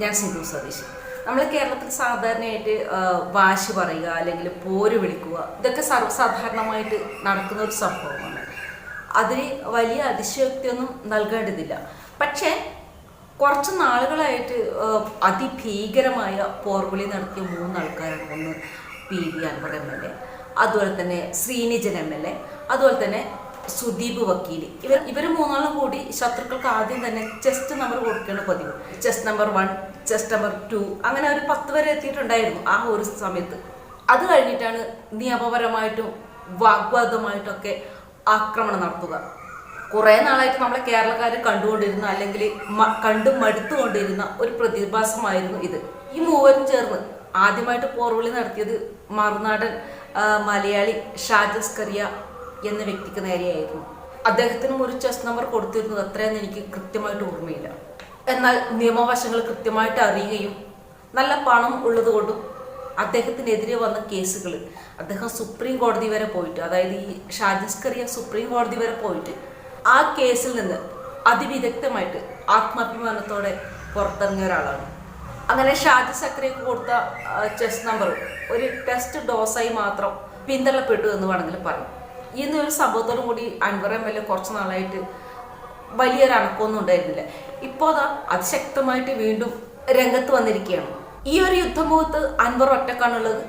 ഞാൻ സിന്ധു സതീഷ് നമ്മൾ കേരളത്തിൽ സാധാരണയായിട്ട് വാശി പറയുക അല്ലെങ്കിൽ പോര് വിളിക്കുക ഇതൊക്കെ സർവസാധാരണമായിട്ട് നടക്കുന്ന ഒരു സംഭവമാണ്. അതിന് വലിയ അതിശയോക്തിയൊന്നും നൽകേണ്ടതില്ല. പക്ഷേ കുറച്ച് നാളുകളായിട്ട് അതിഭീകരമായ പോർവിളി നടത്തിയ മൂന്നാൾക്കാരാണ് ഒന്ന് P V Anvar M L A അതുപോലെ തന്നെ ശ്രീനിജൻ എം എൽ എ അതുപോലെ തന്നെ സുദീപ് വക്കീൽ ഇവർ ഇവർ മൂന്നാളും കൂടി ശത്രുക്കൾക്ക് ആദ്യം തന്നെ ചെസ്റ്റ് നമ്പർ കൊടുക്കുകയാണ് പതിവ്. Chest number one chest number two അങ്ങനെ ഒരു പത്ത് വരെ എത്തിയിട്ടുണ്ടായിരുന്നു ആ ഒരു സമയത്ത്. അത് കഴിഞ്ഞിട്ടാണ് നിയമപരമായിട്ടും വാഗ്വാദമായിട്ടൊക്കെ ആക്രമണം നടത്തുക. കുറേ നാളായിട്ട് നമ്മളെ കേരളക്കാർ കണ്ടുകൊണ്ടിരുന്ന അല്ലെങ്കിൽ കണ്ടു മടുത്തുകൊണ്ടിരുന്ന ഒരു പ്രതിഭാസമായിരുന്നു ഇത്. ഈ മൂവരും ചേർന്ന് ആദ്യമായിട്ട് പോർവിളി നടത്തിയത് മറുനാടൻ മലയാളി ഷാജസ് കറിയ എന്ന വ്യക്തിക്ക് നേരെയായിരുന്നു. അദ്ദേഹത്തിനും ഒരു ചെസ് നമ്പർ കൊടുത്തിരുന്നത് അത്രയെന്ന് എനിക്ക് കൃത്യമായിട്ട് ഓർമ്മയില്ല. എന്നാൽ നിയമവശങ്ങൾ കൃത്യമായിട്ട് അറിയുകയും നല്ല പണം ഉള്ളതുകൊണ്ടും അദ്ദേഹത്തിനെതിരെ വന്ന കേസുകൾ അദ്ദേഹം സുപ്രീം കോടതി വരെ പോയിട്ട് അതായത് ഈ ഷാജസ് കറിയ സുപ്രീം കോടതി വരെ പോയിട്ട് ആ കേസിൽ നിന്ന് അതിവിദഗ്ധമായിട്ട് ആത്മാഭിമാനത്തോടെ പുറത്തിറങ്ങിയ ഒരാളാണ്. അങ്ങനെ ഷാജി സക്രിയക്ക് കൊടുത്ത ചെസ് നമ്പർ ഒരു ടെസ്റ്റ് ഡോസായി മാത്രം പിന്തള്ളപ്പെട്ടു എന്ന് വേണമെങ്കിൽ പറയാം. ഇന്ന് ഒരു സംഭവത്തോടും കൂടി അൻവർ എം എൽ എ കുറച്ച് നാളായിട്ട് വലിയൊരു അണക്കമൊന്നും ഉണ്ടായിരുന്നില്ല. ഇപ്പോൾ അതാ അതിശക്തമായിട്ട് വീണ്ടും രംഗത്ത് വന്നിരിക്കുകയാണ്. ഈ ഒരു യുദ്ധമുഖത്ത് അൻവർ ഒറ്റക്കാണുള്ളത്.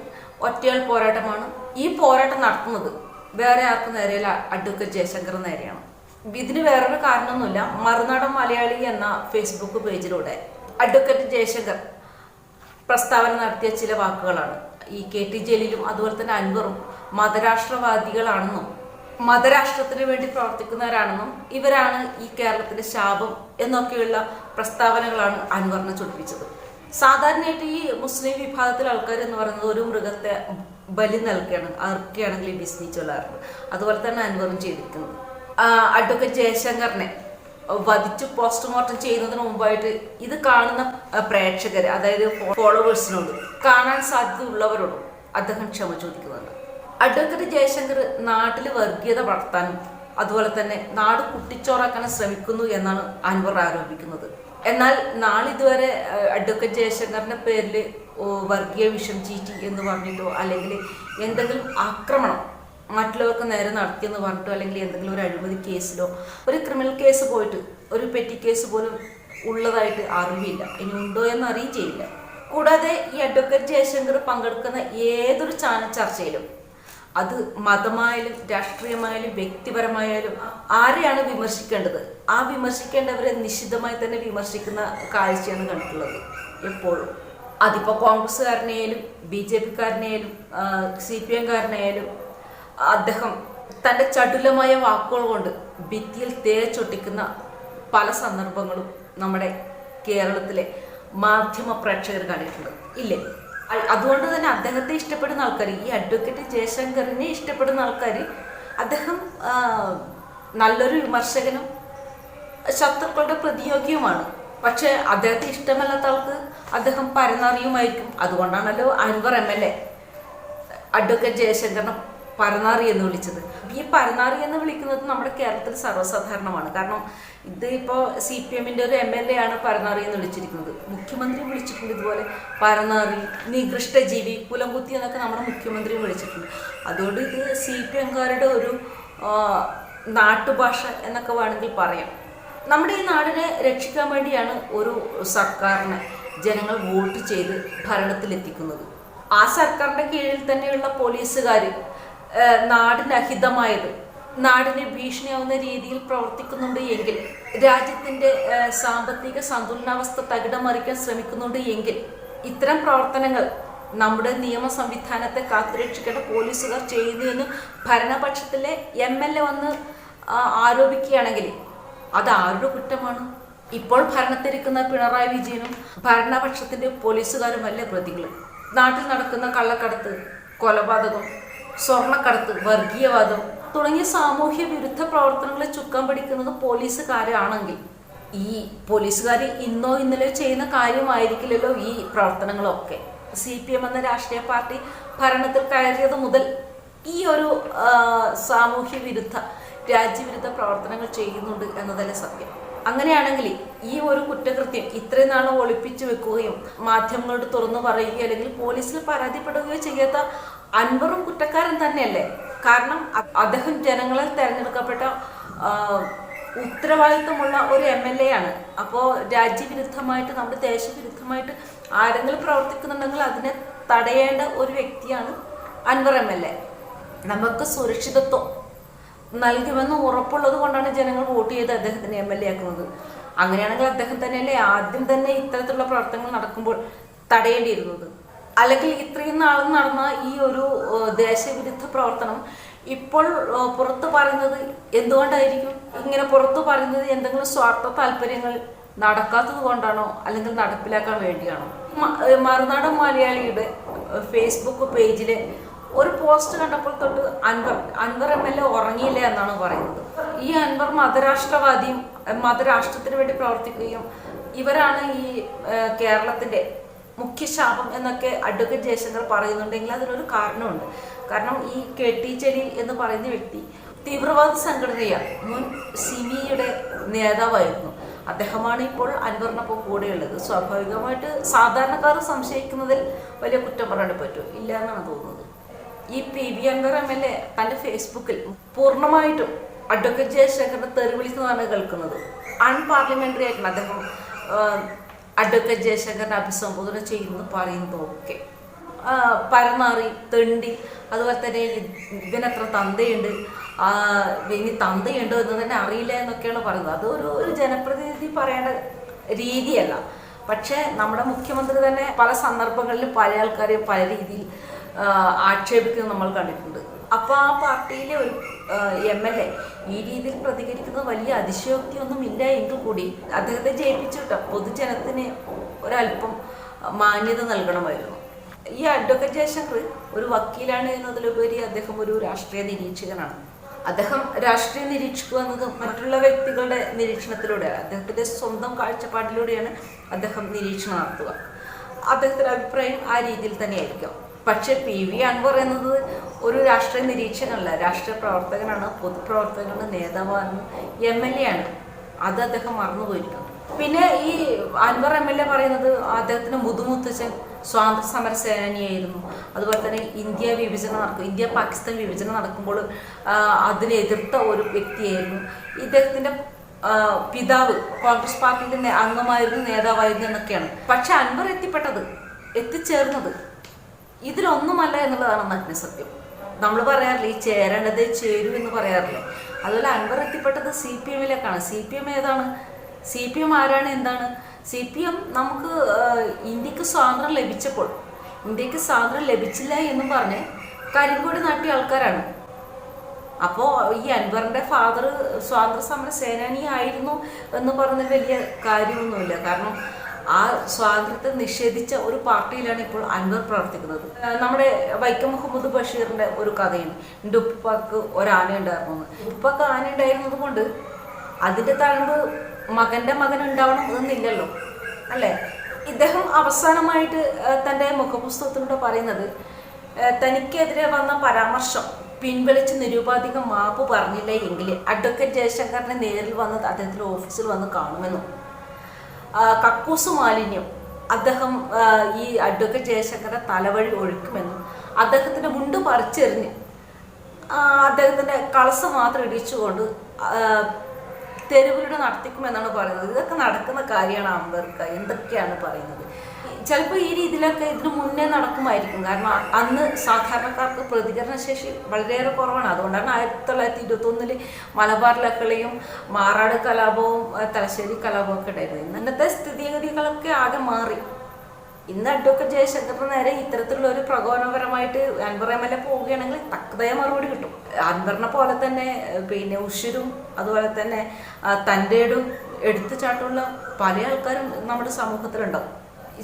ഒറ്റയാൾ പോരാട്ടമാണ്. ഈ പോരാട്ടം നടത്തുന്നത് വേറെ ആർക്കും നേരെയല്ല അഡ്വക്കേറ്റ് ജയശങ്കർ നേരെയാണ്. ഇതിന് വേറൊരു കാരണമൊന്നുമില്ല. മറുനാടൻ മലയാളി എന്ന ഫേസ്ബുക്ക് പേജിലൂടെ അഡ്വക്കേറ്റ് ജയശങ്കർ പ്രസ്താവന നടത്തിയ ചില വാക്കുകളാണ്. ഈ കെ ടി ജലീലും അതുപോലെ തന്നെ അൻവറും മതരാഷ്ട്രവാദികളാണെന്നും മതരാഷ്ട്രത്തിന് വേണ്ടി പ്രവർത്തിക്കുന്നവരാണെന്നും ഇവരാണ് ഈ കേരളത്തിന്റെ ശാപം എന്നൊക്കെയുള്ള പ്രസ്താവനകളാണ് അൻവറിനെ ചൊടിപ്പിച്ചത്. സാധാരണയായിട്ട് ഈ മുസ്ലിം വിഭാഗത്തിൽ ആൾക്കാർ എന്ന് പറയുന്നത് ഒരു മൃഗത്തെ ബലി നൽകുകയാണ് അർക്കുകയാണെങ്കിൽ ബിസ്നി ചൊല്ലാറുണ്ട് അതുപോലെ തന്നെ അൻവറും ചെയ്തിരിക്കുന്നത്. അഡ്വക്കേറ്റ് ജയശങ്കറിനെ വധിച്ചു പോസ്റ്റ്മോർട്ടം ചെയ്യുന്നതിന് മുമ്പായിട്ട് ഇത് കാണുന്ന പ്രേക്ഷകർ അതായത് ഫോളോവേഴ്സിനോട് കാണാൻ സാധ്യതയുള്ളവരോടും അദ്ദേഹം ക്ഷമ ചോദിക്കുന്നുണ്ട്. അഡ്വക്കേറ്റ് ജയശങ്കർ നാട്ടിൽ വർഗീയത വളർത്താനും അതുപോലെ തന്നെ നാട് കുട്ടിച്ചോറാക്കാനും ശ്രമിക്കുന്നു എന്നാണ് അൻവർ ആരോപിക്കുന്നത്. എന്നാൽ നാളിതുവരെ അഡ്വക്കേറ്റ് ജയശങ്കറിന്റെ പേരിൽ വർഗീയ വിഷം ചീറ്റി എന്ന് പറഞ്ഞിട്ടോ അല്ലെങ്കിൽ എന്തെങ്കിലും ആക്രമണം മറ്റുള്ളവർക്ക് നേരെ നടത്തിയെന്ന് പറഞ്ഞിട്ടോ അല്ലെങ്കിൽ എന്തെങ്കിലും ഒരു അഴിമതി കേസിലോ ഒരു ക്രിമിനൽ കേസ് പോയിട്ട് ഒരു പെറ്റി കേസ് പോലും ഉള്ളതായിട്ട് അറിവില്ല. ഇനി ഉണ്ടോ എന്ന് അറിയുകയും ചെയ്യില്ല. കൂടാതെ ഈ അഡ്വക്കേറ്റ് ജയശങ്കർ പങ്കെടുക്കുന്ന ഏതൊരു ചാനൽ ചർച്ചയിലും അത് മതമായാലും രാഷ്ട്രീയമായാലും വ്യക്തിപരമായാലും ആരെയാണ് വിമർശിക്കേണ്ടത്? ആ വിമർശിക്കേണ്ടവരെ നിശിതമായി തന്നെ വിമർശിക്കുന്ന കാഴ്ചയാണ് കണ്ടിട്ടുള്ളത് എപ്പോഴും. അതിപ്പോൾ കോൺഗ്രസ്സുകാരനെയായാലും ബി ജെ പിക്കാരനെയായാലും സി പി എംകാരനെയായാലും അദ്ദേഹം തന്റെ ചടുലമായ വാക്കുകൾ കൊണ്ട് ഭിത്തിയിൽ തേച്ചൊട്ടിക്കുന്ന പല സന്ദർഭങ്ങളും നമ്മുടെ കേരളത്തിലെ മാധ്യമ പ്രേക്ഷകർ കണ്ടിട്ടുണ്ട്. ഇല്ലേ? അതുകൊണ്ട് തന്നെ അദ്ദേഹത്തെ ഇഷ്ടപ്പെടുന്ന ആൾക്കാർ ഈ അഡ്വക്കേറ്റ് ജയശങ്കറിനെ ഇഷ്ടപ്പെടുന്ന ആൾക്കാർ അദ്ദേഹം നല്ലൊരു വിമർശകനും ശത്രുക്കളുടെ പ്രതിയോഗിയുമാണ്. പക്ഷേ അദ്ദേഹത്തെ ഇഷ്ടമല്ലാത്ത ആൾക്ക് അദ്ദേഹം പരന്നറിയുമായിരിക്കും. അതുകൊണ്ടാണല്ലോ Anvar M L A advocate ജയശങ്കറിനെ പരനാറി എന്ന് വിളിച്ചത്. ഈ പരനാറി എന്ന് വിളിക്കുന്നത് നമ്മുടെ കേരളത്തിൽ സർവസാധാരണമാണ്. കാരണം ഇത് ഇപ്പോൾ സി പി എമ്മിന്റെ ഒരു എം എൽ എ ആണ് പരനാറി എന്ന് വിളിച്ചിരിക്കുന്നത്. മുഖ്യമന്ത്രി വിളിച്ചിട്ടുണ്ട് ഇതുപോലെ പരനാറി നികൃഷ്ടജീവി കുലംകുത്തി എന്നൊക്കെ നമ്മുടെ മുഖ്യമന്ത്രി വിളിച്ചിട്ടുണ്ട്. അതുകൊണ്ട് ഇത് സി പി എംകാരുടെ ഒരു നാട്ടുഭാഷ എന്നൊക്കെ വേണമെങ്കിൽ പറയാം. നമ്മുടെ ഈ നാടിനെ രക്ഷിക്കാൻ വേണ്ടിയാണ് ഒരു സർക്കാരിനെ ജനങ്ങൾ വോട്ട് ചെയ്ത് ഭരണത്തിലെത്തിക്കുന്നത്. ആ സർക്കാരിന്റെ കീഴിൽ തന്നെയുള്ള പോലീസുകാർ നാടിന് അഹിതമായത്. നാടിന് ഭീഷണിയാവുന്ന രീതിയിൽ പ്രവർത്തിക്കുന്നുണ്ട് എങ്കിൽ രാജ്യത്തിന്റെ സാമ്പത്തിക സന്തുലനാവസ്ഥ തകിടം മറിക്കാൻ ശ്രമിക്കുന്നുണ്ട് എങ്കിൽ ഇത്തരം പ്രവർത്തനങ്ങൾ നമ്മുടെ നിയമ സംവിധാനത്തെ കാത്തുരക്ഷിക്കേണ്ട പോലീസുകാർ ചെയ്യുന്നു എന്ന് ഭരണപക്ഷത്തിലെ എം എൽ എ വന്ന് ആരോപിക്കുകയാണെങ്കിൽ അത് ആരുടെ കുറ്റമാണ്? ഇപ്പോൾ ഭരണത്തിരിക്കുന്ന പിണറായി വിജയനും ഭരണപക്ഷത്തിന്റെ പോലീസുകാരും അല്ലേ പ്രതികൾ നാട്ടിൽ നടക്കുന്ന കള്ളക്കടത്ത് കൊലപാതകം സ്വർണക്കടത്ത് വർഗീയവാദം തുടങ്ങിയ സാമൂഹ്യ വിരുദ്ധ പ്രവർത്തനങ്ങളെ ചുക്കാൻ പിടിക്കുന്നത് പോലീസുകാരാണെങ്കിൽ ഈ പോലീസുകാർ ഇന്നോ ഇന്നലെയോ ചെയ്യുന്ന കാര്യമായിരിക്കില്ലല്ലോ ഈ പ്രവർത്തനങ്ങളൊക്കെ. സി പി എം എന്ന രാഷ്ട്രീയ പാർട്ടി ഭരണത്തിൽ കയറിയത് മുതൽ ഈ ഒരു സാമൂഹ്യ വിരുദ്ധ രാജ്യവിരുദ്ധ പ്രവർത്തനങ്ങൾ ചെയ്യുന്നുണ്ട് എന്നതല്ലേ സത്യം. അങ്ങനെയാണെങ്കിൽ ഈ ഒരു കുറ്റകൃത്യം ഇത്രയും നാളും ഒളിപ്പിച്ചു വെക്കുകയും മാധ്യമങ്ങളോട് തുറന്നു പറയുകയോ അല്ലെങ്കിൽ പോലീസിൽ പരാതിപ്പെടുകയോ ചെയ്യാത്ത അൻവറും കുറ്റക്കാരൻ തന്നെയല്ലേ? കാരണം അദ്ദേഹം ജനങ്ങളെ തെരഞ്ഞെടുക്കപ്പെട്ട ഉത്തരവാദിത്വമുള്ള ഒരു എം എൽ എ ആണ്. അപ്പോൾ രാജ്യവിരുദ്ധമായിട്ട് നമ്മുടെ ദേശവിരുദ്ധമായിട്ട് ആരെങ്കിലും പ്രവർത്തിക്കുന്നുണ്ടെങ്കിൽ അതിനെ തടയേണ്ട ഒരു വ്യക്തിയാണ് അൻവർ എം എൽ എ. നമുക്ക് സുരക്ഷിതത്വം നൽകുമെന്ന് ഉറപ്പുള്ളത് കൊണ്ടാണ് ജനങ്ങൾ വോട്ട് ചെയ്ത് അദ്ദേഹത്തിന് എം എൽ എ ആക്കുന്നത്. അങ്ങനെയാണെങ്കിൽ അദ്ദേഹം തന്നെയല്ലേ ആദ്യം തന്നെ ഇത്തരത്തിലുള്ള പ്രവർത്തനങ്ങൾ നടക്കുമ്പോൾ തടയേണ്ടിയിരുന്നത്? അല്ലെങ്കിൽ ഇത്രയും നാൾ നടന്ന ഈ ഒരു ദേശവിരുദ്ധ പ്രവർത്തനം ഇപ്പോൾ പുറത്തു പറയുന്നത് എന്തുകൊണ്ടായിരിക്കും? ഇങ്ങനെ പുറത്തു പറയുന്നത് എന്തെങ്കിലും സ്വാർത്ഥ താല്പര്യങ്ങൾ നടക്കാത്തത് കൊണ്ടാണോ? അല്ലെങ്കിൽ നടപ്പിലാക്കാൻ വേണ്ടിയാണോ? മറുനാടൻ മലയാളിയുടെ ഫേസ്ബുക്ക് പേജിലെ ഒരു പോസ്റ്റ് കണ്ടപ്പോൾ തൊട്ട് Anvar Anvar M L A ഉറങ്ങിയില്ല എന്നാണ് പറയുന്നത്. ഈ അൻവർ മതരാഷ്ട്രവാദിയും മതരാഷ്ട്രത്തിന് വേണ്ടി പ്രവർത്തിക്കുകയും ഇവരാണ് ഈ കേരളത്തിന്റെ മുഖ്യ ശാപം എന്നൊക്കെ അഡ്വക്കേറ്റ് ജയശങ്കർ പറയുന്നുണ്ടെങ്കിൽ അതിനൊരു കാരണമുണ്ട്. കാരണം ഈ കെ ടി ജലീൽ എന്ന് പറയുന്ന വ്യക്തി തീവ്രവാദ സംഘടനയാണ് മുൻ സിമിയുടെ നേതാവായിരുന്നു. അദ്ദേഹമാണ് ഇപ്പോൾ അൻവറിനൊപ്പം കൂടെയുള്ളത്. സ്വാഭാവികമായിട്ട് സാധാരണക്കാർ സംശയിക്കുന്നതിൽ വലിയ കുറ്റം പറയാൻ പറ്റും. ഇല്ല എന്നാണ് തോന്നുന്നത്. ഈ P V Anvar M L A തന്റെ ഫേസ്ബുക്കിൽ പൂർണമായിട്ടും അഡ്വക്കേറ്റ് ജയശങ്കറിന്റെ തെറിവിളിക്കുന്നതാണ് കേൾക്കുന്നത്. അൺപാർലമെന്ററി ആയിട്ടാണ് അദ്ദേഹം അഡ്വക്കേറ്റ് ജയശങ്കറിനെ അഭിസംബോധന ചെയ്യുന്നു പറയുന്നതൊക്കെ ആഹ്, പരനാറി തെണ്ടി അതുപോലെ തന്നെ ഇവനത്ര തന്തയുണ്ട്. ഇനി തന്തയുണ്ടോ എന്ന് തന്നെ അറിയില്ല എന്നൊക്കെയാണ് പറയുന്നത്. അത് ഒരു ഒരു ജനപ്രതിനിധി പറയേണ്ട രീതിയല്ല. പക്ഷേ നമ്മുടെ മുഖ്യമന്ത്രി തന്നെ പല സന്ദർഭങ്ങളിലും പല ആൾക്കാരെയും പല രീതിയിൽ ആക്ഷേപിക്കുന്നത് നമ്മൾ കണ്ടിട്ടുണ്ട്. അപ്പോൾ ആ പാർട്ടിയിലെ ഒരു എം എൽ എ ഈ രീതിയിൽ പ്രതികരിക്കുന്നത് വലിയ അതിശയോക്തി ഒന്നും ഇല്ല എങ്കിൽ കൂടി അദ്ദേഹത്തെ ജയിപ്പിച്ചിട്ട് പൊതുജനത്തിന് ഒരല്പം മാന്യത നൽകണമായിരുന്നു. ഈ അഡ്വക്കേറ്റ് ജയശങ്കർ ഒരു വക്കീലാണ് എന്നതിലുപരി അദ്ദേഹം ഒരു രാഷ്ട്രീയ നിരീക്ഷകനാണ്. അദ്ദേഹം രാഷ്ട്രീയ നിരീക്ഷിക്കുക എന്നത് മറ്റുള്ള വ്യക്തികളുടെ നിരീക്ഷണത്തിലൂടെയാണ്. അദ്ദേഹത്തിന്റെ സ്വന്തം കാഴ്ചപ്പാടിലൂടെയാണ് അദ്ദേഹം നിരീക്ഷണം നടത്തുക. അദ്ദേഹത്തിന്റെ അഭിപ്രായം ആ രീതിയിൽ തന്നെയായിരിക്കും. പക്ഷെ പി വി അൻവർ എന്നത് ഒരു രാഷ്ട്രീയ നിരീക്ഷകനല്ല രാഷ്ട്രീയ പ്രവർത്തകനാണ് പൊതുപ്രവർത്തകനാണ് നേതാവാണ് എം എൽ എ ആണ്. അത് അദ്ദേഹം മറന്നുപോയിരിക്കുന്നു പിന്നെ ഈ അൻവർ എം എൽ എ പറയുന്നത് അദ്ദേഹത്തിന് മുതുമുത്തച്ഛൻ സ്വാതന്ത്ര്യ സമര സേനാനിയായിരുന്നു. അതുപോലെ തന്നെ ഇന്ത്യ വിഭജനം നടക്കും ഇന്ത്യ പാകിസ്ഥാൻ വിഭജനം നടക്കുമ്പോൾ അതിനെതിർത്ത ഒരു വ്യക്തിയായിരുന്നു. ഇദ്ദേഹത്തിന്റെ പിതാവ് കോൺഗ്രസ് പാർട്ടിയുടെ അംഗമായിരുന്നു നേതാവായിരുന്നു എന്നൊക്കെയാണ്. പക്ഷെ അൻവർ എത്തിപ്പെട്ടത് എത്തിച്ചേർന്നത് ഇതിലൊന്നുമല്ല എന്നുള്ളതാണ് നഗ്ന സത്യം. നമ്മൾ പറയാറില്ല ഈ ചേരേണ്ടത് ചേരൂ എന്ന് പറയാറില്ലേ? അതുപോലെ അൻവർ എത്തിപ്പെട്ടത് സി പി എമ്മിലേക്കാണ്. സി പി എം ഏതാണ്? സി പി എം ആരാണ്? എന്താണ്? സി പി എം നമുക്ക് ഇന്ത്യയ്ക്ക് സ്വാതന്ത്ര്യം ലഭിച്ചപ്പോൾ ഇന്ത്യയ്ക്ക് സ്വാതന്ത്ര്യം ലഭിച്ചില്ല എന്നും പറഞ്ഞ് കരിങ്കോടി നാട്ടിയ ആൾക്കാരാണ്. അപ്പോൾ ഈ അൻവറിന്റെ ഫാദർ സ്വാതന്ത്ര്യ സമര സേനാനി ആയിരുന്നു എന്ന് പറഞ്ഞ വലിയ കാര്യമൊന്നുമില്ല. കാരണം ആ സ്വാതന്ത്ര്യത്തെ നിഷേധിച്ച ഒരു പാർട്ടിയിലാണ് ഇപ്പോൾ അൻവർ പ്രവർത്തിക്കുന്നത്. നമ്മുടെ വൈക്കം മുഹമ്മദ് ബഷീറിന്റെ ഒരു കഥയുണ്ട് എന്റെ ഉപ്പാക്ക് ഒരാന ഉണ്ടായിരുന്നു ഉപ്പാക്ക് ആന ഉണ്ടായിരുന്നത് കൊണ്ട് അതിന്റെ തഴമ്പ് മകന്റെ മകൻ ഉണ്ടാവണം എന്നില്ലല്ലോ അല്ലേ? ഇദ്ദേഹം അവസാനമായിട്ട് തന്റെ മുഖപുസ്തകത്തിലൂടെ പറയുന്നത് തനിക്കെതിരെ വന്ന പരാമർശം പിൻവലിച്ച് നിരുപാധികം മാപ്പ് പറഞ്ഞില്ല എങ്കിൽ അഡ്വക്കേറ്റ് ജയശങ്കറിനെ നേരിൽ വന്ന് അദ്ദേഹത്തിന്റെ ഓഫീസിൽ വന്ന് കാണുമെന്നും കക്കൂസ് മാലിന്യം അദ്ദേഹം ഈ അഡ്വക്കേറ്റ് ജയശങ്കറെ തലവഴി ഒഴുക്കുമെന്നും അദ്ദേഹത്തിന്റെ മുണ്ട് പറിച്ചെറിഞ്ഞ് അദ്ദേഹത്തിന്റെ കളസ മാത്രം ഇടിച്ചുകൊണ്ട് തെരുവിലൂടെ നടത്തിക്കുമെന്നാണ് പറയുന്നത്. ഇതൊക്കെ നടക്കുന്ന കാര്യമാണ് അംബേദ്കർ എന്തൊക്കെയാണ് പറയുന്നത്? ചിലപ്പോൾ ഈ രീതിയിലൊക്കെ ഇതിന് മുന്നേ നടക്കുമായിരിക്കും. കാരണം അന്ന് സാധാരണക്കാർക്ക് പ്രതികരണശേഷി വളരെയേറെ കുറവാണ്. അതുകൊണ്ടാണ് ആയിരത്തി തൊള്ളായിരത്തി ഇരുപത്തൊന്നിൽ മലബാർ ലക്കളിയും മാറാട് കലാപവും തലശ്ശേരി കലാപവും ഒക്കെ ഉണ്ടായിരുന്നു ഇന്നത്തെ സ്ഥിതിഗതികളൊക്കെ ആകെ മാറി. ഇന്ന് അഡ്വക്കേറ്റ് ജയശങ്കറിന് നേരെ ഇത്തരത്തിലുള്ള ഒരു പ്രകോപനപരമായിട്ട് അൻവർ എം എൽ എ പോവുകയാണെങ്കിൽ തക്കതായ മറുപടി കിട്ടും. അൻവറിനെ പോലെ തന്നെ പിന്നെ ഉഷിരും അതുപോലെ തന്നെ തന്റെടും എടുത്തുചാട്ടുള്ള പല ആൾക്കാരും നമ്മുടെ സമൂഹത്തിലുണ്ടാവും.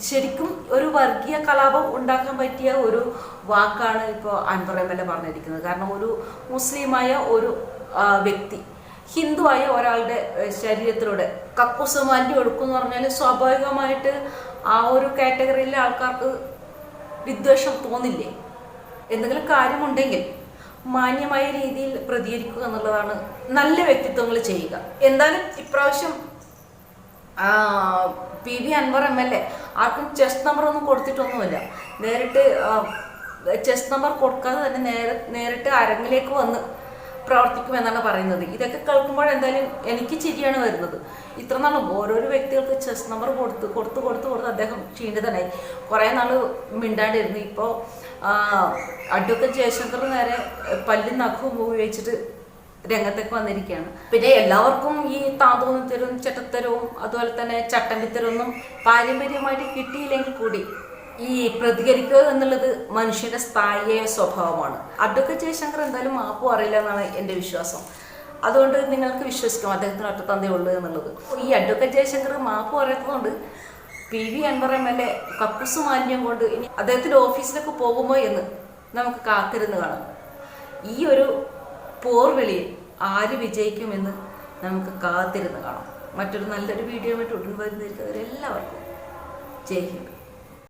ശരിക്കും ഒരു വർഗീയ കലാപം ഉണ്ടാക്കാൻ പറ്റിയ ഒരു വാക്കാണ് ഇപ്പോൾ അൻവർ എം എൽ എ പറഞ്ഞിരിക്കുന്നത്. കാരണം ഒരു മുസ്ലിമായ ഒരു വ്യക്തി ഹിന്ദുവായ ഒരാളുടെ ശരീരത്തിലൂടെ കക്കുസുമാന്റെ ഒഴുക്കെന്ന് പറഞ്ഞാൽ സ്വാഭാവികമായിട്ട് ആ ഒരു കാറ്റഗറിയിലെ ആൾക്കാർക്ക് വിദ്വേഷം തോന്നില്ലേ? എന്തെങ്കിലും കാര്യമുണ്ടെങ്കിൽ മാന്യമായ രീതിയിൽ പ്രതികരിക്കുക എന്നുള്ളതാണ് നല്ല വ്യക്തിത്വങ്ങൾ ചെയ്യുക. എന്തായാലും ഇപ്രാവശ്യം P V Anvar M L A ആർക്കും ചെസ്റ്റ് നമ്പർ ഒന്നും കൊടുത്തിട്ടൊന്നുമില്ല. നേരിട്ട് ചെസ്റ്റ് നമ്പർ കൊടുക്കാതെ തന്നെ നേരെ നേരിട്ട് അരങ്ങിലേക്ക് വന്ന് പ്രവർത്തിക്കുമെന്നാണ് പറയുന്നത്. ഇതൊക്കെ കേൾക്കുമ്പോൾ എന്തായാലും എനിക്ക് ചിരിയാണ് വരുന്നത്. ഇത്ര നാളും ഓരോരോ വ്യക്തികൾക്ക് ചെസ് നമ്പർ കൊടുത്ത് കൊടുത്ത് കൊടുത്ത് കൊടുത്ത് അദ്ദേഹം ക്ഷീണിതനായി. കുറേ നാൾ മിണ്ടാണ്ടിരുന്നു. ഇപ്പോൾ അഡ്വക്കേറ്റ് ജയശങ്കർ നേരെ പല്ലും നഖവും ഉപയോഗിച്ചിട്ട് രംഗത്തേക്ക് വന്നിരിക്കുകയാണ്. പിന്നെ എല്ലാവർക്കും ഈ താന്തോന്നിത്തരവും ചട്ടത്തരവും അതുപോലെ തന്നെ ചട്ടമ്പിത്തരൊന്നും പാരമ്പര്യമായിട്ട് കിട്ടിയില്ലെങ്കിൽ കൂടി ഈ പ്രതികരിക്കുക എന്നുള്ളത് മനുഷ്യന്റെ സ്ഥായിയായ സ്വഭാവമാണ്. അഡ്വക്കേറ്റ് ജയശങ്കർ എന്തായാലും മാപ്പ് അറിയില്ല എന്നാണ് എന്റെ വിശ്വാസം. അതുകൊണ്ട് നിങ്ങൾക്ക് വിശ്വസിക്കാം അദ്ദേഹത്തിന് ഒറ്റത്തന്തേ ഉള്ളൂ എന്നുള്ളത്. ഈ അഡ്വക്കേറ്റ് ജയശങ്കർ മാപ്പ് പറയുന്നതുകൊണ്ട് P V Anvar M L A കക്കുസ് മാലിന്യം കൊണ്ട് ഇനി അദ്ദേഹത്തിന്റെ ഓഫീസിലേക്ക് പോകുമോ എന്ന് നമുക്ക് കാത്തിരുന്ന് കാണാം. ഈ ഒരു പോർവിളിയിൽ ആര് വിജയിക്കുമെന്ന് നമുക്ക് കാത്തിരുന്ന് കാണാം. മറ്റൊരു നല്ലൊരു വീഡിയോ ആയിട്ട് ഉടൻ വരുന്നതിൽ എല്ലാവർക്കും ജയ് ഹിന്ദ്.